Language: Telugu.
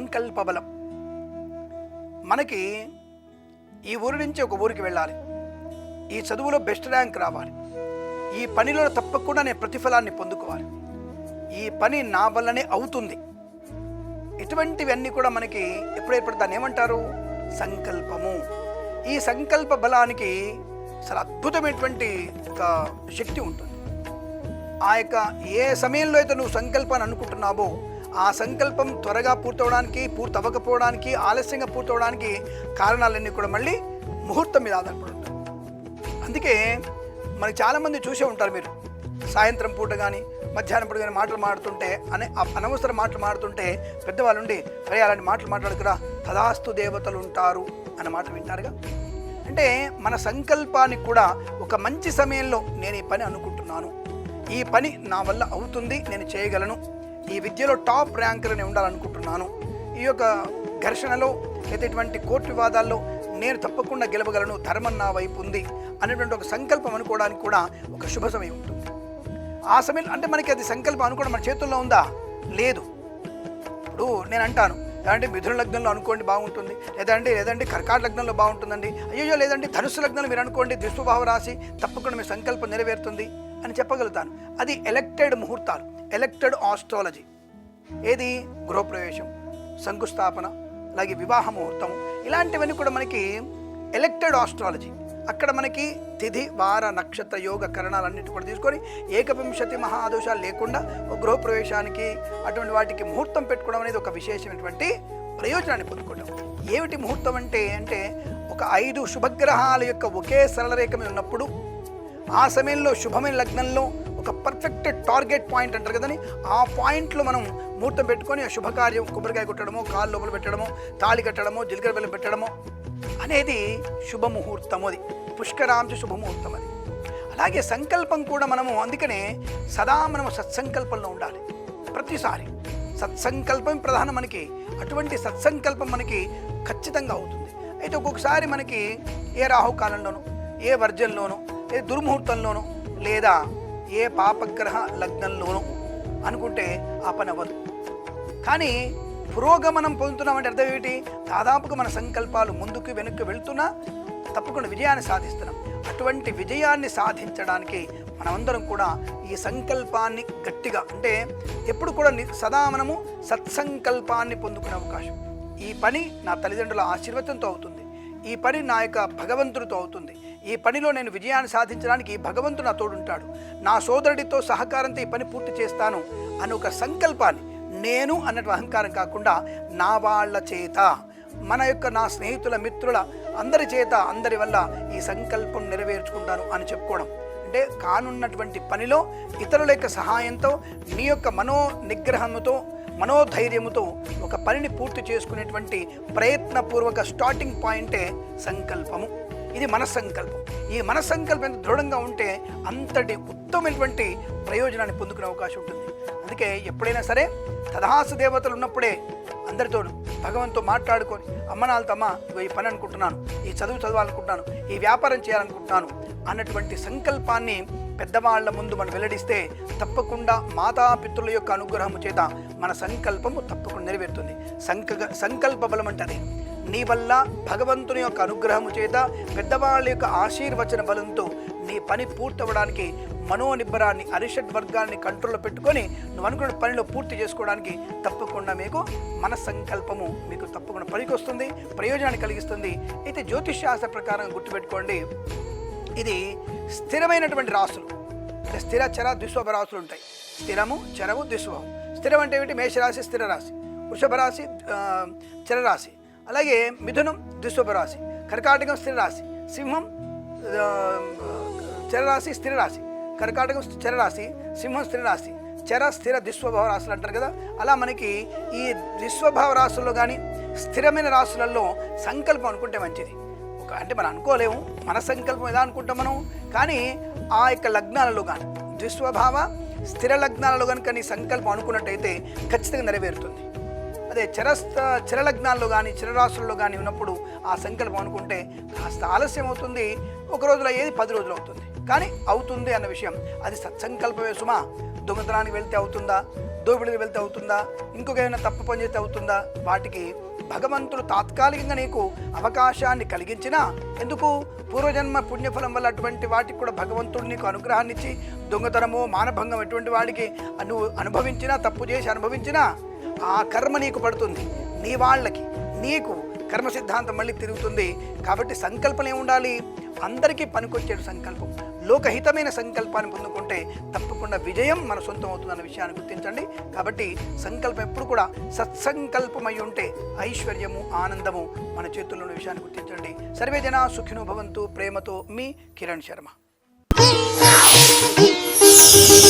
సంకల్ప బలం మనకి ఈ ఊరి నుంచి ఒక ఊరికి వెళ్ళాలి. ఈ చదువులో బెస్ట్ ర్యాంక్ రావాలి. ఈ పనిలో తప్పకుండా నేను ప్రతిఫలాన్ని పొందుకోవాలి. ఈ పని నా వల్లనే అవుతుంది. ఇటువంటివన్నీ కూడా మనకి ఎప్పుడెప్పుడు దాన్ని ఏమంటారు? సంకల్పము. ఈ సంకల్ప బలానికి చాలా అద్భుతమైనటువంటి ఒక శక్తి ఉంటుంది. ఆ యొక్క ఏ సమయంలో అయితే నువ్వు సంకల్పాన్ని అనుకుంటున్నావో ఆ సంకల్పం త్వరగా పూర్తవడానికి పూర్తి అవ్వకపోవడానికి ఆలస్యంగా పూర్తవడానికి కారణాలన్నీ కూడా మళ్ళీ ముహూర్తం మీద ఆధారపడి ఉంటాయి. అందుకే మనకి చాలామంది చూసే ఉంటారు మీరు. సాయంత్రం పూట కానీ మధ్యాహ్నం పూట కానీ మాటలు మాడుతుంటే అనే అనవసర మాటలు మాడుతుంటే పెద్దవాళ్ళు ఉండి అరే అలాంటి మాటలు మాట్లాడుకురా తదాస్తు దేవతలు ఉంటారు అన్న మాట వింటారుగా. అంటే మన సంకల్పానికి కూడా ఒక మంచి సమయంలో నేను ఈ పని అనుకుంటున్నాను. ఈ పని నా వల్ల అవుతుంది నేను చేయగలను ఈ విద్యలో టాప్ ర్యాంకులని ఉండాలనుకుంటున్నాను. ఈ యొక్క ఘర్షణలో లేదా ఇటువంటి కోర్టు వివాదాల్లో నేను తప్పకుండా గెలవగలను ధర్మం నా వైపు ఉంది అనేటువంటి ఒక సంకల్పం అనుకోవడానికి కూడా ఒక శుభ సమయం ఉంటుంది. ఆ సమయంలో అంటే మనకి అది సంకల్పం అనుకోవడం మన చేతుల్లో ఉందా? లేదు. ఇప్పుడు నేను అంటాను లేదంటే మిథున లగ్నంలో అనుకోండి బాగుంటుంది లేదంటే లేదంటే కర్కాట లగ్నంలో బాగుంటుందండి అయ్యో లేదంటే ధనుసు లగ్నంలో మీరు అనుకోండి దుష్ప్రభావ రాసి తప్పకుండా మీ సంకల్పం నెరవేరుతుంది అని చెప్పగలుగుతాను. అది ఎలక్టెడ్ ముహూర్తాలు. ఎలక్టెడ్ ఆస్ట్రాలజీ ఏది? గృహప్రవేశం శంకుస్థాపన అలాగే వివాహ ముహూర్తం. ఇలాంటివన్నీ కూడా మనకి ఎలక్టెడ్ ఆస్ట్రాలజీ అక్కడ మనకి తిథి వార నక్షత్ర యోగ కరణాలన్నిటి కూడా తీసుకొని ఏకవింశతి మహాదోషాలు లేకుండా గృహప్రవేశానికి అటువంటి వాటికి ముహూర్తం పెట్టుకోవడం అనేది ఒక విశేషమైనటువంటి ప్రయోజనాన్ని పొందుకోవడం ఏమిటి ముహూర్తం అంటే? అంటే ఒక ఐదు శుభగ్రహాల యొక్క ఒకే సరళ రేఖ మీద ఉన్నప్పుడు ఆ సమయంలో శుభమైన లగ్నంలో ఒక పర్ఫెక్ట్ టార్గెట్ పాయింట్ అంటారు కదని ఆ పాయింట్లో మనం ముహూర్తం పెట్టుకొని ఆ శుభకార్యం కొబ్బరికాయ కొట్టడమో కాలు లోపల పెట్టడమో తాళి కట్టడమో జీలకర్ర బెల్లం పెట్టడమో అనేది శుభముహూర్తం అది. పుష్కరాంశ శుభముహూర్తం అది. అలాగే సంకల్పం కూడా మనము అందుకనే సదా మనము సత్సంకల్పంలో ఉండాలి. ప్రతిసారి సత్సంకల్పం ప్రధానం మనకి. అటువంటి సత్సంకల్పం మనకి ఖచ్చితంగా అవుతుంది. అయితే ఒక్కొక్కసారి మనకి ఏ రాహుకాలంలోనూ ఏ వర్జంలోనూ ఏ దుర్ముహూర్తంలోనూ లేదా ఏ పాపగ్రహ లగ్నంలోనూ అనుకుంటే ఆ పని అవ్వదు కానీ పురోగమనం పొందుతున్నామంటే అర్థం ఏమిటి? దాదాపుగా మన సంకల్పాలు ముందుకు వెనక్కి వెళ్తున్నా తప్పకుండా విజయాన్ని సాధిస్తున్నాం. అటువంటి విజయాన్ని సాధించడానికి మనమందరం కూడా ఈ సంకల్పాన్ని గట్టిగా అంటే ఎప్పుడు కూడా సదా మనము సత్సంకల్పాన్ని పొందుకునే అవకాశం. ఈ పని నా తల్లిదండ్రుల ఆశీర్వచనంతో అవుతుంది. ఈ పని నా యొక్క భగవంతుడితో అవుతుంది. ఈ పనిలో నేను విజయాన్ని సాధించడానికి భగవంతు భగవంతుడు నా తోడుంటాడు. నా సోదరుడితో సహకారంతో ఈ పని పూర్తి చేస్తాను అని ఒక సంకల్పాన్ని నేను అన్నట్టు అహంకారం కాకుండా నా వాళ్ళ చేత మన యొక్క నా స్నేహితుల మిత్రుల అందరి చేత అందరి వల్ల ఈ సంకల్పం నెరవేర్చుకుంటాను అని చెప్పుకోవడం. అంటే కానున్నటువంటి పనిలో ఇతరుల యొక్క సహాయంతో నీ యొక్క మనో నిగ్రహముతో మనోధైర్యముతో ఒక పనిని పూర్తి చేసుకునేటువంటి ప్రయత్నపూర్వక స్టార్టింగ్ పాయింటే సంకల్పము. ఇది మన సంకల్పం ఈ మన సంకల్పం ఎంత దృఢంగా ఉంటే అంతటి ఉత్తమమైనటువంటి ప్రయోజనాన్ని పొందుకునే అవకాశం ఉంటుంది. అందుకే ఎప్పుడైనా సరే తదాసు దేవతలు ఉన్నప్పుడే అందరితో భగవంతో మాట్లాడుకొని అమ్మ నాలుతమ్మ ఇగో ఈ పని అనుకుంటున్నాను ఈ చదువు చదవాలనుకుంటున్నాను ఈ వ్యాపారం చేయాలనుకుంటున్నాను అన్నటువంటి సంకల్పాన్ని పెద్దవాళ్ళ ముందు మనం వెల్లడిస్తే తప్పకుండా మాతాపితృల యొక్క అనుగ్రహము చేత మన సంకల్పము తప్పకుండా నెరవేరుతుంది. సంక సంకల్ప బలం అంటారే నీ వల్ల భగవంతుని యొక్క అనుగ్రహము చేత పెద్దవాళ్ళ యొక్క ఆశీర్వచన బలంతో నీ పని పూర్తవడానికి మనోనిబ్బరాన్ని అరిషడ్ వర్గాన్ని కంట్రోల్లో పెట్టుకొని నువ్వు అనుకున్న పనిలో పూర్తి చేసుకోవడానికి తప్పకుండా మీకు మన సంకల్పము మీకు తప్పకుండా పనికొస్తుంది ప్రయోజనాన్ని కలిగిస్తుంది. అయితే జ్యోతిష్ శాస్త్ర ప్రకారం గుర్తుపెట్టుకోండి. ఇది స్థిరమైనటువంటి రాసులు. అంటే స్థిర చర ద్విస్వభ రాసులు ఉంటాయి. స్థిరము చరము ద్విస్వభం. స్థిరం అంటే ఏమిటి? మేషరాశి స్థిర రాశి. వృషభ రాశి చరరాశి అలాగే మిథునం ద్విస్వభ రాశి కర్కాటకం స్థిర రాశి సింహం చరరాశి స్థిర రాశి. కర్కాటకం చరరాశి సింహం స్థిర రాశి చర స్థిర దిస్వభావ రాశులు అంటారు కదా? అలా మనకి ఈ దిస్వభావ రాశుల్లో కానీ స్థిరమైన రాశులలో సంకల్పం అనుకుంటే మంచిది. ఒక అంటే మనం అనుకోలేము మన సంకల్పం ఎలా అనుకుంటాం మనం కానీ ఆ యొక్క లగ్నాలలో కానీ ద్విశ్వభావ స్థిర లగ్నాలలో కనుక నీ సంకల్పం అనుకున్నట్టయితే ఖచ్చితంగా నెరవేరుతుంది. అదే చరస్త చిరలగ్నాల్లో కానీ చిరరాశుల్లో కానీ ఉన్నప్పుడు ఆ సంకల్పం అనుకుంటే కాస్త ఆలస్యం అవుతుంది ఒక రోజులో అయ్యేది పది రోజులు అవుతుంది. కానీ అవుతుంది అన్న విషయం అది సత్సంకల్పమే సుమా. దొంగతనానికి వెళ్తే అవుతుందా? దోపిడీలు వెళ్తే అవుతుందా? ఇంకొక ఏమైనా తప్పు పని చేస్తే అవుతుందా? వాటికి భగవంతుడు తాత్కాలికంగా నీకు అవకాశాన్ని కలిగించినా ఎందుకు? పూర్వజన్మ పుణ్యఫలం వల్ల అటువంటి వాటికి కూడా భగవంతుడు నీకు అనుగ్రహాన్ని ఇచ్చి దొంగతనము మానభంగం ఎటువంటి వాడికి అను అనుభవించినా తప్పు చేసి అనుభవించినా ఆ కర్మ నీకు పడుతుంది. నీ వాళ్ళకి నీకు కర్మ సిద్ధాంతం మళ్ళీ తిరుగుతుంది. కాబట్టి సంకల్పం ఏముండాలి అందరికీ పనికొచ్చే సంకల్పం. లోకహితమైన సంకల్పాన్ని పొందుకుంటే తప్పకుండా విజయం మన సొంతం అవుతుందన్న విషయాన్ని గుర్తించండి. కాబట్టి సంకల్పం ఎప్పుడు కూడా సత్సంకల్పమై ఉంటే ఐశ్వర్యము ఆనందము మన చేతుల్లో ఉన్న విషయాన్ని గుర్తించండి. సర్వే జన సుఖినో భవంతు. ప్రేమతో మీ కిరణ్ శర్మ.